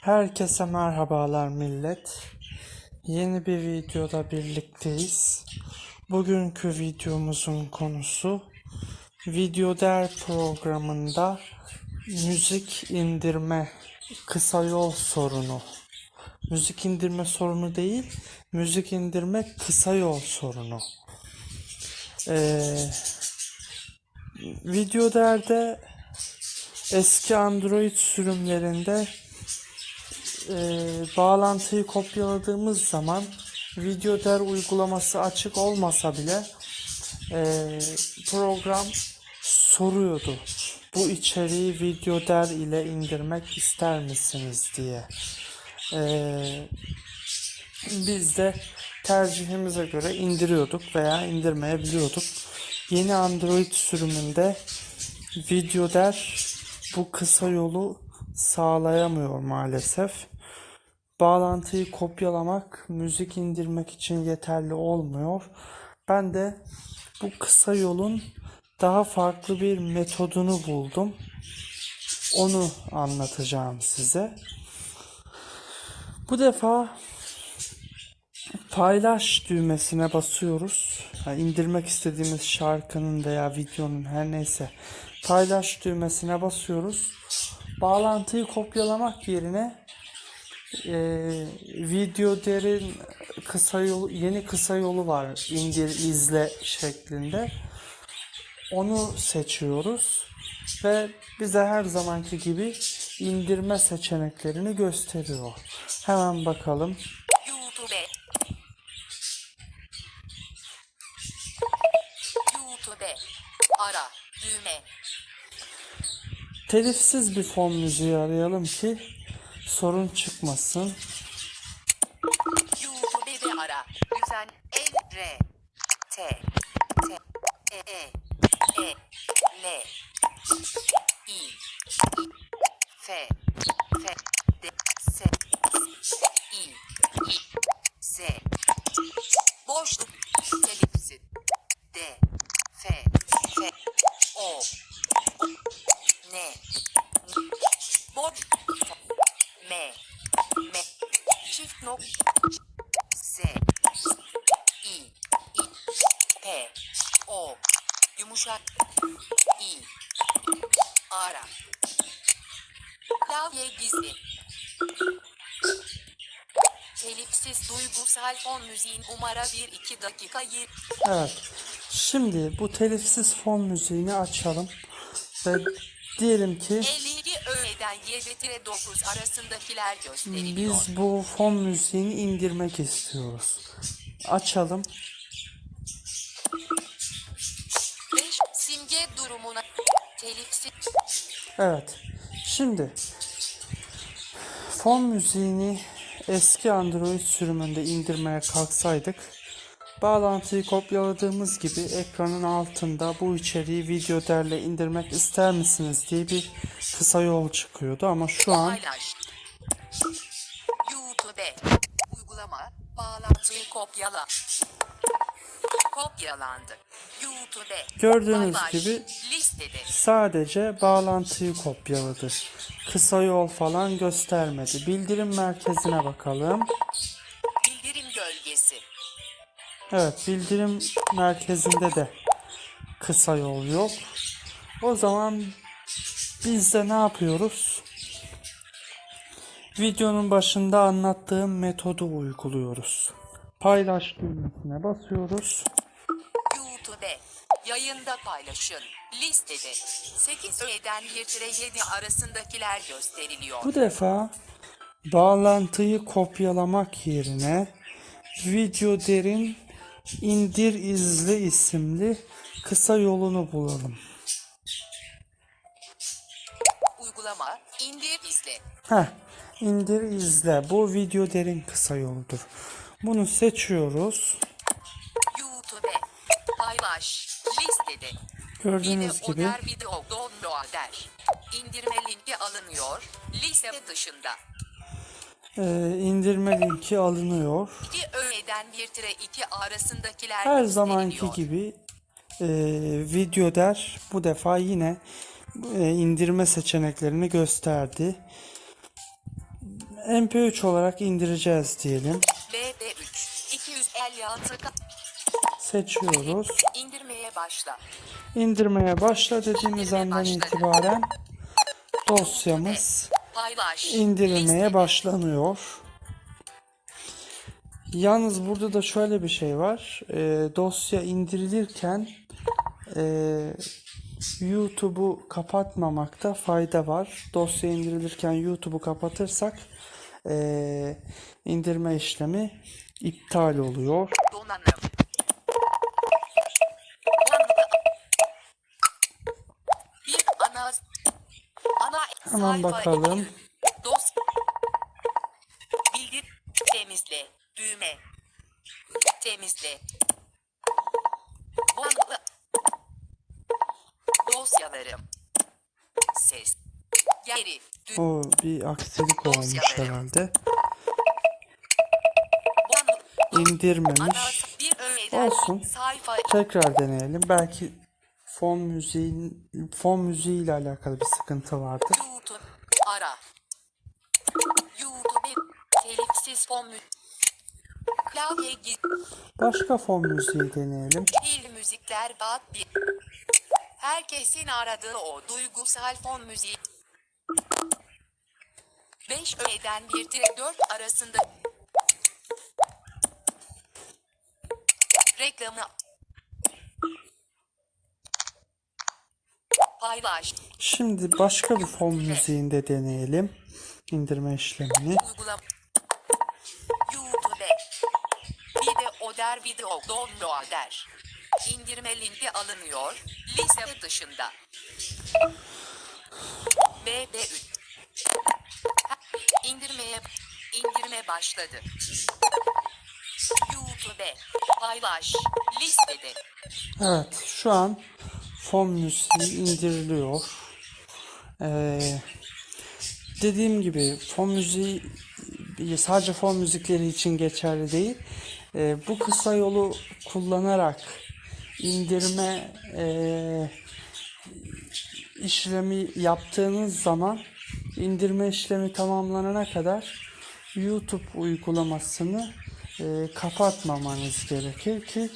Herkese merhabalar millet. Yeni bir videoda birlikteyiz. Bugünkü videomuzun konusu Video Der programında müzik indirme kısa yol sorunu. Müzik indirme sorunu değil, müzik indirme kısa yol sorunu. Ee, Video Der'de eski Android sürümlerinde e, bağlantıyı kopyaladığımız zaman VideoDer uygulaması açık olmasa bile e, program soruyordu. Bu içeriği VideoDer ile indirmek ister misiniz diye. E, biz de tercihimize göre indiriyorduk veya indirmeyebiliyorduk. Yeni Android sürümünde VideoDer bu kısa yolu sağlayamıyor maalesef. Bağlantıyı kopyalamak, müzik indirmek için yeterli olmuyor. Ben de bu kısa yolun daha farklı bir metodunu buldum. Onu anlatacağım size. Bu defa paylaş düğmesine basıyoruz. Yani indirmek istediğimiz şarkının veya videonun her neyse paylaş düğmesine basıyoruz. Bağlantıyı kopyalamak yerine e, video derin kısa yolu yeni kısa yolu var indir izle şeklinde onu seçiyoruz ve bize her zamanki gibi indirme seçeneklerini gösteriyor. Hemen bakalım. YouTube. YouTube. Ara. Düğme. Telifsiz bir fon müziği arayalım ki sorun çıkmasın. F. D. S. I. I. Z. Boşluk. Telifsiz. D. F. F. O. N. Boş. M. M. Çift nok. Z. I. I. P. O. Yumuşak. I. Ara. Klavye gizli. Telifsiz duygusal fon müziğin umara 1-2 dakika yer. Evet. Şimdi bu telifsiz fon müziğini açalım ve diyelim ki 52 öğleden 7-9 arasındakiler gösteriliyor. biz bu fon müziğini indirmek istiyoruz. Açalım. 5 simge durumuna telifsiz Evet. Şimdi fon müziğini eski Android sürümünde indirmeye kalksaydık bağlantıyı kopyaladığımız gibi ekranın altında bu içeriği videoderle indirmek ister misiniz diye bir kısa yol çıkıyordu ama şu an. YouTube uygulama bağlantıyı kopyala. Kopyalandı. YouTube Gördüğünüz gibi listede sadece bağlantıyı kopyaladı. Kısa yol falan göstermedi. Bildirim merkezine bakalım. Evet, bildirim merkezinde de kısa yol yok. O zaman biz de ne yapıyoruz? Videonun başında anlattığım metodu uyguluyoruz. Paylaş düğmesine basıyoruz. YouTube yayında paylaşın. Listede 8 öğleden 1-7 arasındakiler gösteriliyor. Bu defa bağlantıyı kopyalamak yerine video derin indir izle isimli kısa yolunu bulalım. Uygulama indir izle. Heh, indir izle. Bu video derin kısa yoludur. Bunu seçiyoruz. YouTube paylaş listede Gördüğünüz Video gibi Oder video download der. İndirme linki alınıyor. Liste dışında. E, indirme linki alınıyor. 2 öğleden 1-2 arasındakiler Her zamanki gibi e, video der bu defa yine e, indirme seçeneklerini gösterdi. MP3 olarak indireceğiz diyelim. BB3 256 K Seçiyoruz. indirmeye başla. İndirmeye başla dediğimiz İndirme andan başladı. itibaren dosyamız Paylaş. indirilmeye başlanıyor. Yalnız burada da şöyle bir şey var. Ee, dosya indirilirken ee, YouTube'u kapatmamakta fayda var. Dosya indirilirken YouTube'u kapatırsak ee, indirme işlemi iptal oluyor. Donanım. Bir ana ana Hemen sayfa bakalım. iki. Dos bildir temizle düğme temizle Donanım. dosyalarım ses geri dü- O bir aksilik olmuş Dosyalarım. herhalde. Ana İndirmemiş. bir öğeden Olsun. sayfa Tekrar deneyelim. Belki fon müziğin fon müziği ile alakalı bir sıkıntı vardır. YouTube ara. YouTube telifsiz fon mü Klavye git Başka fon müziği deneyelim. Hil müzikler bat bir Herkesin aradığı o duygusal fon müziği 5 öğeden 1 4 arasında Reklamı Paylaş Şimdi başka bir fon müziğinde deneyelim. İndirme işlemini. Uygulama. YouTube. Video Oder Video Downloader. İndirme linki alınıyor. Liste dışında. BB3. Ha, İndirmeye indirme başladı. YouTube. Paylaş. Listede. Evet, şu an fon müziği indiriliyor. Ee, dediğim gibi fon müziği sadece fon müzikleri için geçerli değil. Ee, bu kısa yolu kullanarak indirme ee, işlemi yaptığınız zaman indirme işlemi tamamlanana kadar YouTube uygulamasını e, kapatmamanız gerekir ki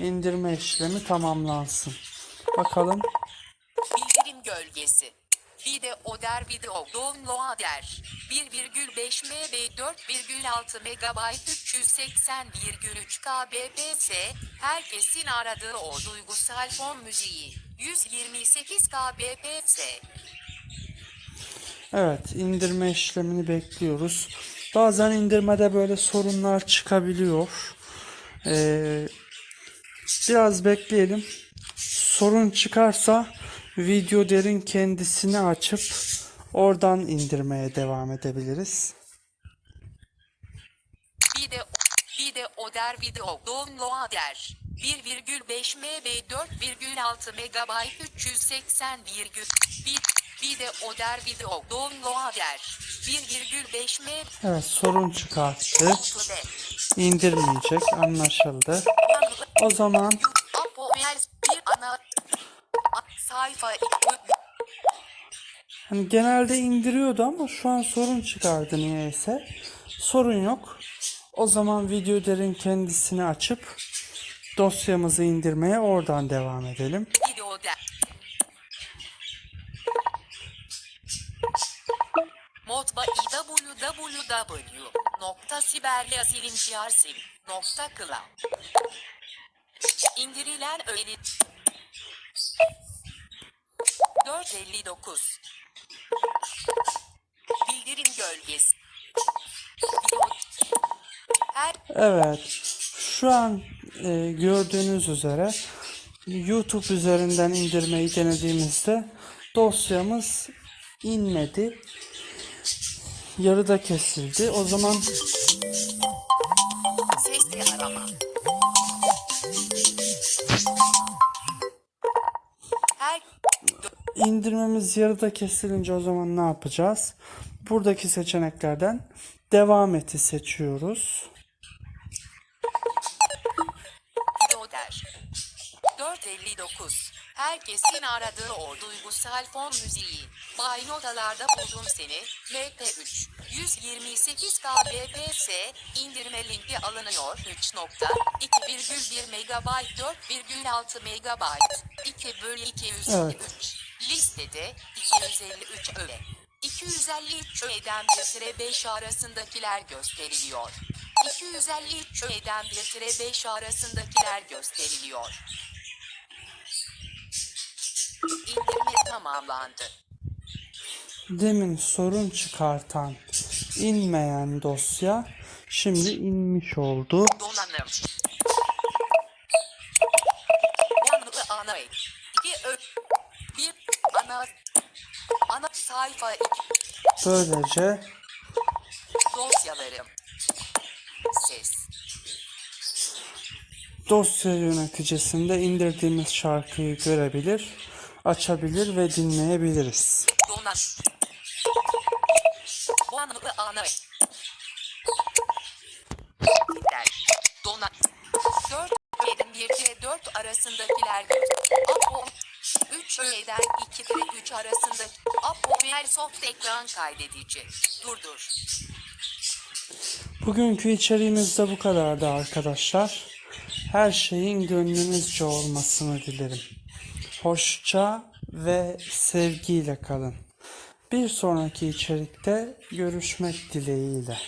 indirme işlemi tamamlansın. Bakalım. Bildirim gölgesi. Video Oder Video Downloader 1,5 MB 4,6 MB 380,3 kbps herkesin aradığı o duygusal fon müziği 128 kbps Evet, indirme işlemini bekliyoruz. Bazen indirmede böyle sorunlar çıkabiliyor. Ee, biraz bekleyelim. Sorun çıkarsa video derin kendisini açıp oradan indirmeye devam edebiliriz. Video Video Oder Video Downloader 1,5 MB 4,6 MB 380,1 Video Oder Video Downloader 1,5 MB Evet, sorun çıkarttı. İndirmeyecek, anlaşıldı. O zaman Apoels bir ana A- sayfa Hani genelde indiriyordu ama şu an sorun çıkardı niyeyse. Sorun yok. O zaman videoların kendisini açıp dosyamızı indirmeye oradan devam edelim. Modba www.siberliasilintiarsim.cloud İndirilen 459 Bildirim gölgesi Evet. Şu an e, gördüğünüz üzere YouTube üzerinden indirmeyi denediğimizde dosyamız inmedi. Yarıda kesildi. O zaman indirmemiz yarıda kesilince o zaman ne yapacağız? Buradaki seçeneklerden devam eti seçiyoruz. Video der. 459. Herkesin aradığı o duygusal fon müziği. Bay notalarda buldum seni. MP3 128 kbps indirme linki alınıyor 3.2,1 MB 4,6 MB 2 bölü 253 Evet. Listede 253 öğe 253 öğeden 1 5 arasındakiler gösteriliyor. 253 öğeden 1 5 arasındakiler gösteriliyor. İndirme tamamlandı. Demin sorun çıkartan inmeyen dosya şimdi inmiş oldu. Donanım. Yanlı ana. 2 ö. 1 ana. Sayfa 2 Böylece dosyalarım. Ses. dosya yöneticisinde indirdiğimiz şarkıyı görebilir, açabilir ve dinleyebiliriz. Donan. Yanlı ana. Der. Donan. 4 öğeden 1 ile 4 arasındakiler. Apo. 3 öğeden 2 ile 3 arasındaki Apo Airsoft ekran kaydedici. Durdur. Bugünkü içeriğimiz de bu kadardı arkadaşlar. Her şeyin gönlünüzce olmasını dilerim. Hoşça ve sevgiyle kalın. Bir sonraki içerikte görüşmek dileğiyle.